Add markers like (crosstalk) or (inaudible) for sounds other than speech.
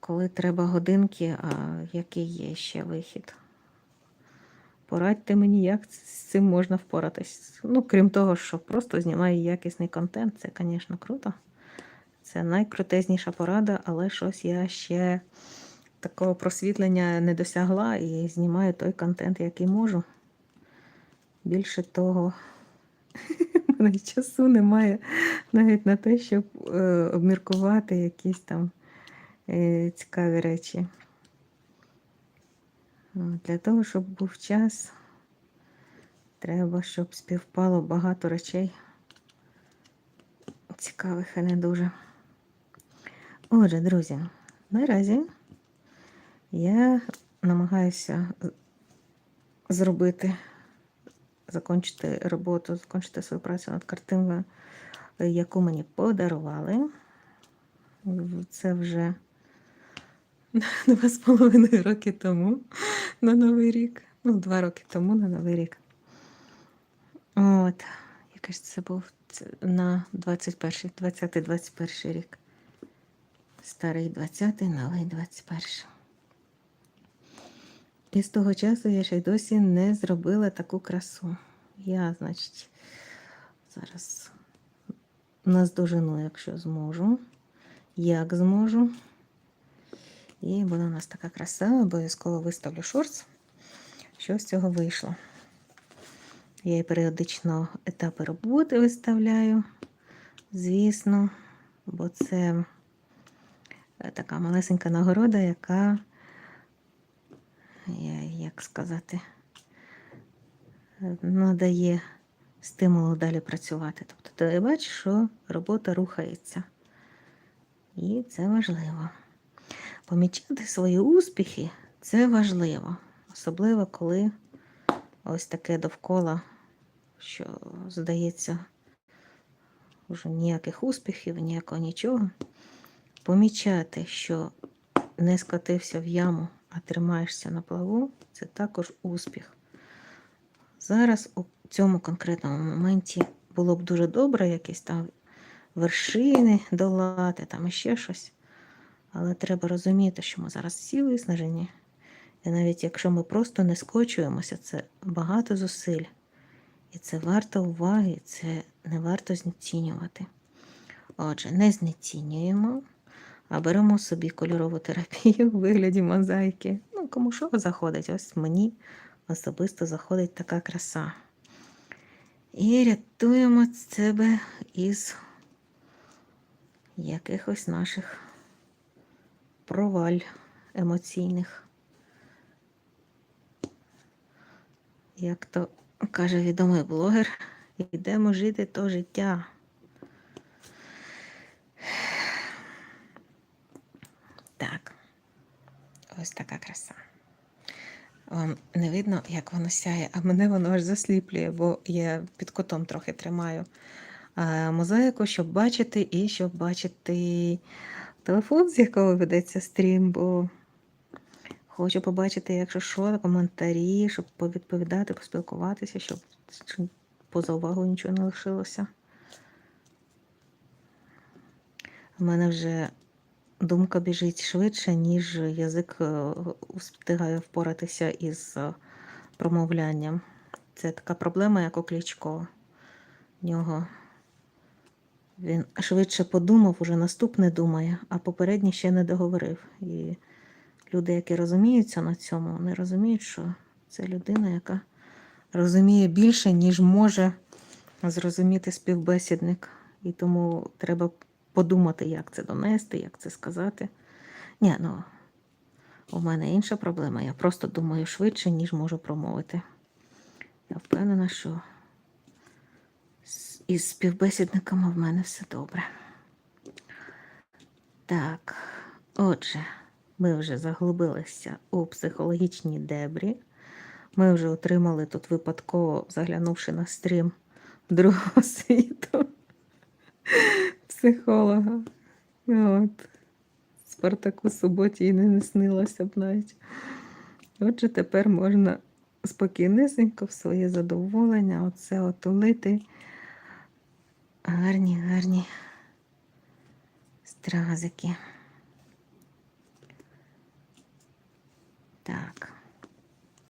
коли треба годинки, а який є ще вихід? Порадьте мені, як з цим можна впоратись. Ну, крім того, що просто знімаю якісний контент, це, звісно, круто. Це найкрутезніша порада, але щось я ще такого просвітлення не досягла і знімаю той контент, який можу. Більше того, (laughs) в мене часу немає навіть на те, щоб е, обміркувати якісь там цікаві речі. Для того, щоб був час, треба, щоб співпало багато речей. Цікавих і не дуже. Отже, друзі, наразі я намагаюся зробити, закінчити роботу, закінчити свою працю над картиною, яку мені подарували. Це вже (laughs) два з половиною роки тому на Новий рік. Ну, два роки тому на Новий рік. От, ж це був на 21, 20-21 рік. Старий 20-й, новий 21. І з того часу я ще й досі не зробила таку красу. Я, значить, зараз наздожену, якщо зможу, як зможу. І буде у нас така краса, обов'язково виставлю шорт, що з цього вийшло. Я і періодично етапи роботи виставляю, звісно, бо це е, така малесенька нагорода, яка, як сказати, надає стимулу далі працювати. Тобто ти бачиш, що робота рухається. І це важливо. Помічати свої успіхи це важливо, особливо коли ось таке довкола, що здається, вже ніяких успіхів, ніякого нічого. Помічати, що не скотився в яму, а тримаєшся на плаву, це також успіх. Зараз у цьому конкретному моменті було б дуже добре якісь там вершини долати, там іще щось. Але треба розуміти, що ми зараз всі виснажені. І навіть якщо ми просто не скочуємося, це багато зусиль. І це варто уваги, це не варто знецінювати. Отже, не знецінюємо, а беремо собі кольорову терапію в вигляді мозаїки. Ну, кому що заходить, ось мені особисто заходить така краса. І рятуємо себе із якихось наших проваль емоційних. Як то каже відомий блогер, йдемо жити то життя. Так, ось така краса. Вам не видно, як воно сяє, а мене воно аж засліплює, бо я під котом трохи тримаю мозаїку, щоб бачити і щоб бачити телефон, з якого ведеться стрім, бо хочу побачити, якщо що, коментарі, щоб повідповідати, поспілкуватися, щоб поза увагою нічого не лишилося. У мене вже думка біжить швидше, ніж язик е, встигає впоратися із е, промовлянням. Це така проблема, як у Клічко. В нього він швидше подумав, уже наступне думає, а попередній ще не договорив. І люди, які розуміються на цьому, вони розуміють, що це людина, яка розуміє більше, ніж може зрозуміти співбесідник. І тому треба подумати, як це донести, як це сказати. Ні, ну у мене інша проблема. Я просто думаю швидше, ніж можу промовити. Я впевнена, що із співбесідниками в мене все добре. Так, отже, ми вже заглибилися у психологічні дебрі. Ми вже отримали тут випадково, заглянувши на стрім другого (laughs) світу психолога. От. Спартаку суботі і не наснилося б навіть. Отже, тепер можна спокійнесенько в своє задоволення оце отулити гарні, гарні стразики.